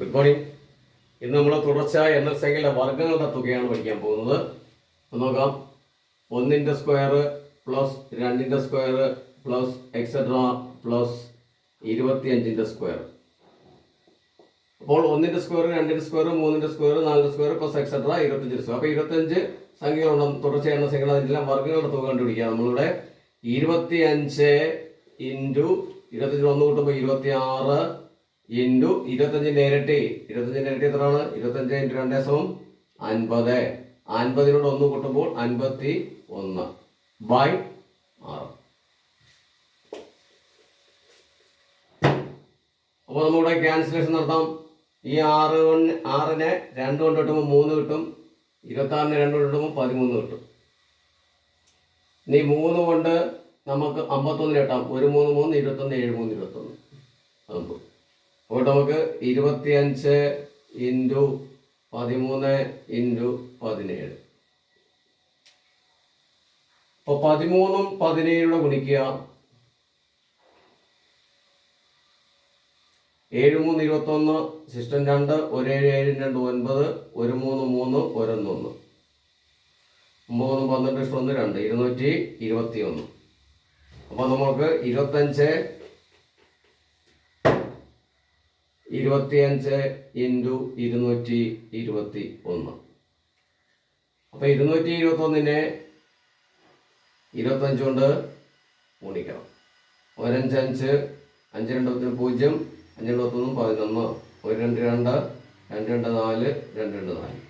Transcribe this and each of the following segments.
Recording ഇന്ന് നമ്മൾ തുടർച്ചയായ എസ് സംഖ്യയിലെ വർഗങ്ങളുടെ തുകയാണ് പഠിക്കാൻ പോകുന്നത്. നോക്കാം. ഒന്നിന്റെ സ്ക്വയർ പ്ലസ് രണ്ടിന്റെ സ്ക്വയർ പ്ലസ് എക്സെട്ര പ്ലസ് ഇരുപത്തിയഞ്ചിന്റെ സ്ക്വയർ അപ്പോൾ ഒന്നിന്റെ സ്ക്വയർ രണ്ടിന്റെ സ്ക്വയർ മൂന്നിന്റെ സ്ക്വയർ നാലിന്റെ സ്ക്വയർ പ്ലസ് എക്സെട്ര ഇരുപത്തഞ്ചിന്റെ സ്ക്വയർ അപ്പോൾ ഇരുപത്തഞ്ച് സംഖ്യകളുണ്ട്. തുടർച്ചയായ എണ്ണ സംഖ്യകൾ അതിന്റെല്ലാം വർഗങ്ങളുടെ തുക കണ്ടുപിടിക്കുക നമ്മളിവിടെ. ഇരുപത്തിയഞ്ച് ഇന്റു ഇരുപത്തഞ്ചിൽ ഒന്ന് കൂട്ടുമ്പോൾ ഇരുപത്തി ആറ് ഇന്റു ഇരുപത്തഞ്ചിന്റെ ഇരട്ടി ഇരുപത്തഞ്ചിന്റെ ഇരട്ടി എത്രയാണ്? ഇരുപത്തഞ്ച് ഇന്റു രണ്ടേ സമം അൻപത്. അൻപതിനോട് ഒന്ന് കൂട്ടുമ്പോൾ അൻപത്തി ഒന്ന് ബൈ ആറ്. അപ്പോൾ നമ്മുടെ ക്യാൻസലേഷൻ നടത്താം. ഈ ആറ് ആറിനെ രണ്ട് കൊണ്ട് കിട്ടുമ്പോൾ മൂന്ന് കിട്ടും. ഇരുപത്താറിന് രണ്ട് കൊണ്ട് കിട്ടുമ്പോൾ പതിമൂന്ന് കിട്ടും. ഇനി മൂന്ന് കൊണ്ട് നമുക്ക് അമ്പത്തൊന്നിന് കിട്ടാം. ഒരു മൂന്ന് മൂന്ന് ഇരുപത്തൊന്ന് ഏഴ് മൂന്ന് ഇരുപത്തൊന്ന്. അപ്പോൾ നമുക്ക് ഇരുപത്തിയഞ്ച് ഇന്റു പതിമൂന്ന് ഇന്റു പതിനേഴ്. അപ്പോൾ പതിമൂന്നും പതിനേഴും ഗുണിക്കുക. ഏഴ് മൂന്ന് ഇരുപത്തൊന്ന് സിസ്റ്റം രണ്ട് ഒരു ഏഴ് ഏഴ് രണ്ട് ഒൻപത് ഒരു മൂന്ന് മൂന്ന് ഒരൊന്നൊന്ന് മൂന്ന് പന്ത്രണ്ട് ഇഷ്ടം ഒന്ന് രണ്ട് ഇരുന്നൂറ്റി ഇരുപത്തി ഒന്ന് അപ്പോൾ നമുക്ക് ഇരുപത്തഞ്ച് ഇരുപത്തിയഞ്ച് ഇന്റു ഇരുന്നൂറ്റി ഇരുപത്തി ഒന്ന് അപ്പോൾ ഇരുന്നൂറ്റി ഇരുപത്തൊന്നിനെ ഇരുപത്തഞ്ച് കൊണ്ട് ഗുണിക്കണം. ഒരഞ്ച് അഞ്ച് അഞ്ച് രണ്ട് പത്തിന് പൂജ്യം അഞ്ച് രണ്ടത്തൊന്ന് പതിനൊന്ന്. ഒരു രണ്ട് രണ്ട് രണ്ട് രണ്ട് നാല് രണ്ട് രണ്ട് നാല്.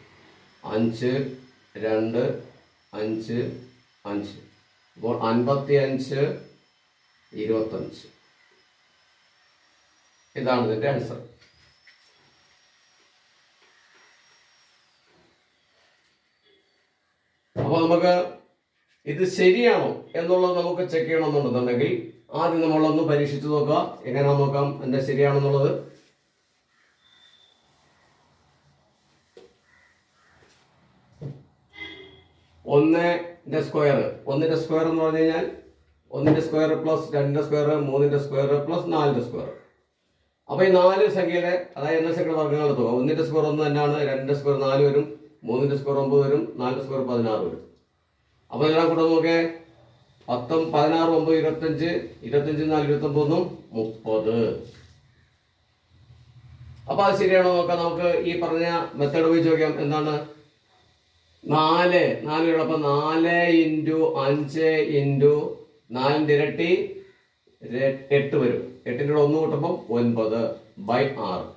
അഞ്ച് രണ്ട് അഞ്ച് അഞ്ച്. അപ്പോൾ അൻപത്തി അഞ്ച് ഇരുപത്തഞ്ച്. ഇതാണ് ഇതിന്റെ ആൻസർ അപ്പോൾ നമുക്ക് ഇത് ശരിയാണോ എന്നുള്ളത് നമുക്ക് ചെക്ക് ചെയ്യണമെന്നുണ്ടെന്നുണ്ടെങ്കിൽ ആദ്യം നമ്മളൊന്ന് പരീക്ഷിച്ച് നോക്കുക എങ്ങനെ നോക്കാം? എന്റെ ശരിയാണെന്നുള്ളത്. ഒന്നിന്റെ സ്ക്വയർ ഒന്നിന്റെ സ്ക്വയർ എന്ന് പറഞ്ഞു കഴിഞ്ഞാൽ ഒന്നിന്റെ സ്ക്വയർ പ്ലസ് രണ്ടിന്റെ സ്ക്വയർ മൂന്നിന്റെ സ്ക്വയർ പ്ലസ് നാലിന്റെ സ്ക്വയർ അപ്പോൾ ഈ നാല് സംഖ്യയുടെ അതായത് എന്ന സംഖ്യയുടെ വർഗങ്ങളുടെ തുക. ഒന്നിന്റെ സ്ക്വയർ ഒന്ന് തന്നെയാണ് രണ്ട് സ്ക്വയർ നാല് വരും മൂന്നിന്റെ സ്ക്വയർ ഒമ്പത് വരും നാല് സ്ക്വയർ പതിനാറ് വരും. അപ്പോൾ നിങ്ങളെ കൂടെ നോക്കേ. പത്തും പതിനാറ് ഒമ്പത് ഇരുപത്തഞ്ച് ഇരുപത്തഞ്ച് നാല് ഇരുപത്തൊമ്പതും മുപ്പത്. അപ്പോൾ അത് ശരിയാണോ നോക്കാം. നമുക്ക് ഈ പറഞ്ഞ മെത്തേഡ് ഉപയോഗിച്ച് നോക്കാം. എന്താണ്? നാല് നാല് ഉള്ളപ്പോൾ നാല് ഇന്റു അഞ്ച് ഇന്റു നാലിന്റെ ഇരട്ടി എട്ട് വരും. എട്ടിന്റെ കൂടെ ഒന്ന് കൂട്ടുമ്പോൾ ഒൻപത് ബൈ ആറ്.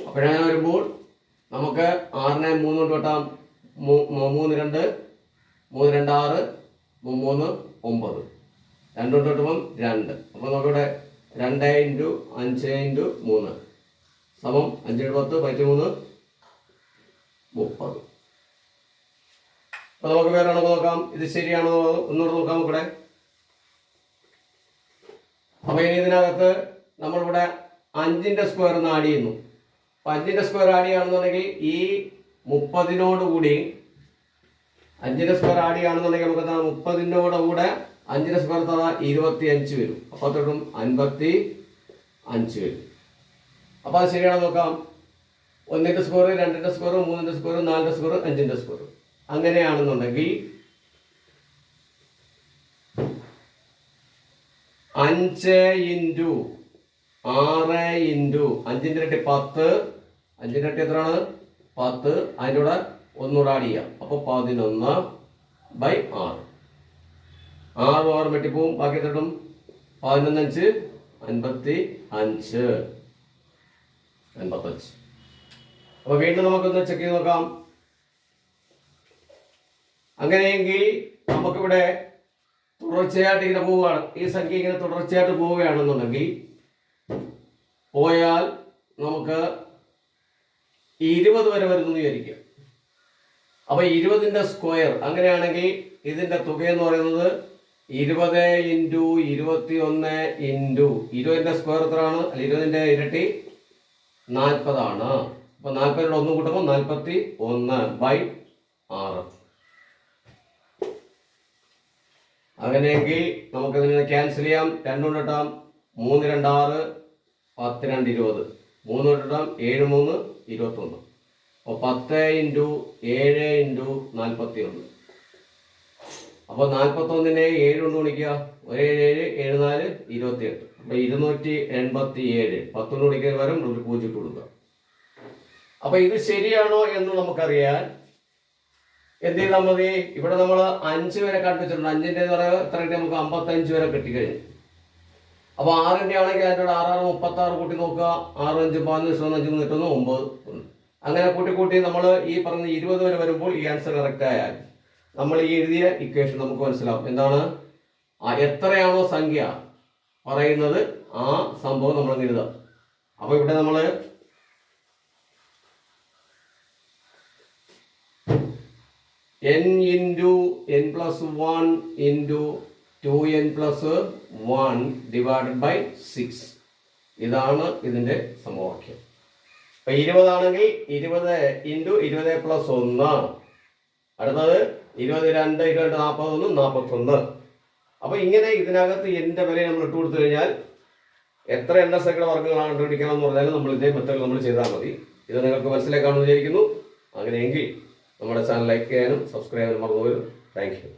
അപ്പോഴങ്ങനെ വരുമ്പോൾ നമുക്ക് ആറിനെ മൂന്ന് കൊണ്ട് മൂ- മൂന്ന് രണ്ട് മൂന്ന് രണ്ട് ആറ് മൂന്ന് ഒമ്പത്. രണ്ട് കൊണ്ട് വെട്ടുമ്പം രണ്ട്. അപ്പോൾ നമുക്കിവിടെ രണ്ട് ഇന്റു അഞ്ച് ഇന്റു മൂന്ന് സമം അഞ്ച് പത്ത് പതിമൂന്ന് മുപ്പത്. അപ്പോൾ നമുക്ക് വേറെ നോക്കാം? ഇത് ശരിയാണോ? ഒന്നുകൂടെ നോക്കാം ഇവിടെ അപ്പോൾ ഇനി ഇതിനകത്ത് നമ്മളിവിടെ അഞ്ചിന്റെ സ്ക്വയർ ഒന്ന് ആഡ് ചെയ്യുന്നു. അപ്പം അഞ്ചിന്റെ സ്ക്വയർ ആഡ് ചെയ്യുകയാണെന്നുണ്ടെങ്കിൽ ഈ മുപ്പതിനോട് കൂടി അഞ്ചിന്റെ സ്ക്വയർ ആഡ് ചെയ്യുകയാണെന്നുണ്ടെങ്കിൽ നമുക്ക് എന്താ മുപ്പതിനോട് കൂടെ അഞ്ചിന്റെ സ്ക്വയർ തറ ഇരുപത്തി അഞ്ച് വരും അപ്പോൾ തൊട്ടും അൻപത്തി അഞ്ച് വരും. അപ്പോൾ അത് ശരിയാണ് നോക്കാം? ഒന്നിന്റെ സ്കോർ രണ്ടിന്റെ സ്കോർ മൂന്നിന്റെ സ്കോർ നാലിന്റെ സ്കോർ അഞ്ചിന്റെ സ്കോർ അങ്ങനെയാണെന്നുണ്ടെങ്കിൽ അഞ്ച് ഇന്റു ആറ് ഇന്റു അഞ്ചിന്റെ ഇരട്ടി പത്ത്. അഞ്ചിന്റെ ഇരട്ടി എത്രയാണ്? പത്ത്. അതിന്റെ കൂടെ ഒന്നുകൂടെ ആഡ് ചെയ്യാം. അപ്പോൾ പതിനൊന്ന് ബൈ ആറ്. ആറ് ആറ് വെട്ടിപ്പോവും ബാക്കി എത്രട്ടും പതിനൊന്നഞ്ച് അൻപത്തി അഞ്ച്. അൻപത്തഞ്ച്. അപ്പോൾ വീണ്ടും നമുക്കൊന്ന് ചെക്ക് ചെയ്ത് നോക്കാം. അങ്ങനെയെങ്കിൽ നമുക്കിവിടെ തുടർച്ചയായിട്ട് ഇങ്ങനെ പോവുകയാണ്. ഈ സംഖ്യ ഇങ്ങനെ തുടർച്ചയായിട്ട് പോവുകയാണെന്നുണ്ടെങ്കിൽ പോയാൽ നമുക്ക് ഇരുപത് വരെ വരുന്നു വിചാരിക്കാം അപ്പൊ ഇരുപതിന്റെ സ്ക്വയർ അങ്ങനെയാണെങ്കിൽ ഇതിന്റെ തുക എന്ന് പറയുന്നത് ഇരുപത് ഇന്റു ഇരുപത്തി ഒന്ന് ഇന്റു ഇരുപതിന്റെ സ്ക്വയർ എത്രയാണ്? അല്ല ഇരുപതിന്റെ ഇരട്ടി നാൽപ്പതാണ്. അപ്പൊ നാൽപ്പതിനോട് ഒന്ന് കൂട്ടുമ്പോൾ നാൽപ്പത്തി ഒന്ന് ബൈ ആറ്. അങ്ങനെയെങ്കിൽ നമുക്കിതിനെ ക്യാൻസൽ ചെയ്യാം. രണ്ടുകൊണ്ട് ഇട്ടാം മൂന്ന് രണ്ട് ആറ് പത്ത് രണ്ട് ഇരുപത്. മൂന്ന് ഇടാം ഏഴ് മൂന്ന് ഇരുപത്തൊന്ന്. അപ്പോൾ പത്ത് ഇന്റു ഏഴ് ഇന്റു നാൽപ്പത്തി ഒന്ന് അപ്പോൾ നാൽപ്പത്തൊന്നിനെ ഏഴ് കൊണ്ട് ഗുണിക്കുക. ഒരു ഏഴ് ഏഴ് ഏഴ് നാല് ഇരുപത്തിയെട്ട്. അപ്പോൾ ഇരുന്നൂറ്റി എൺപത്തി ഏഴ് പത്തൊന്ന് ഗുണിക്കുന്ന വരും ഒരു പൂജ്യം കൊടുക്കുക. അപ്പോൾ ഇത് ശരിയാണോ എന്ന് നമുക്കറിയാൻ എന്ത് ചെയ്താൽ മതി? ഇവിടെ നമ്മൾ അഞ്ച് വരെ കണ്ടുവച്ചിട്ടുണ്ട്. അഞ്ചിന്റെ എന്ന് പറയുമ്പോൾ എത്ര കിട്ടി? നമുക്ക് അമ്പത്തഞ്ച് വരെ കിട്ടിക്കഴിഞ്ഞു. അപ്പോൾ ആറിന്റെ ആണെങ്കിൽ അതിന്റെ ആറാറ് മുപ്പത്തി ആറ് കൂട്ടി നോക്കുക. ആറ് അഞ്ച് പതിനഞ്ച് പതിനഞ്ച് കിട്ടുന്നു ഒമ്പത്. അങ്ങനെ കൂട്ടി കൂട്ടി നമ്മൾ ഈ പറഞ്ഞ ഇരുപത് വരെ വരുമ്പോൾ ഈ ആൻസർ കറക്റ്റ് ആയാൽ നമ്മൾ ഈ എഴുതിയ ഇക്വേഷൻ നമുക്ക് മനസ്സിലാവും. എന്താണ്? എത്രയാണോ സംഖ്യ പറയുന്നത് ആ സംഭവം നമ്മൾ എഴുതാം. അപ്പോൾ ഇവിടെ നമ്മൾ n into n plus one into two n plus one divided by six ഇതാണ് ഇതിന്റെ സമവാക്യം. അപ്പം ഇരുപതാണെങ്കിൽ ഇരുപത് ഇന്റു ഇരുപത് പ്ലസ് ഒന്ന്. അടുത്തത് ഇരുപത് രണ്ട് ഇരുപത് നാൽപ്പത്തൊന്ന് നാൽപ്പത്തൊന്ന് അപ്പോൾ ഇങ്ങനെ ഇതിനകത്ത് എന്റെ വില നമ്മൾ ഇട്ട് കൊടുത്തു കഴിഞ്ഞാൽ എത്ര എണ്ണ സൈക്കിൾ വർഗങ്ങളാണ് കണ്ടുപിടിക്കണം എന്ന് പറഞ്ഞാൽ നമ്മൾ ഇതേ മെത്തേഡ് നമ്മൾ ചെയ്താൽ മതി. ഇത് നിങ്ങൾക്ക് മനസ്സിലാക്കാമെന്ന് വിചാരിക്കുന്നു. അങ്ങനെയെങ്കിൽ നമ്മുടെ ചാനൽ ലൈക്ക് ചെയ്യാനും സബ്സ്ക്രൈബ് ചെയ്യാനും മറന്നു താങ്ക് യു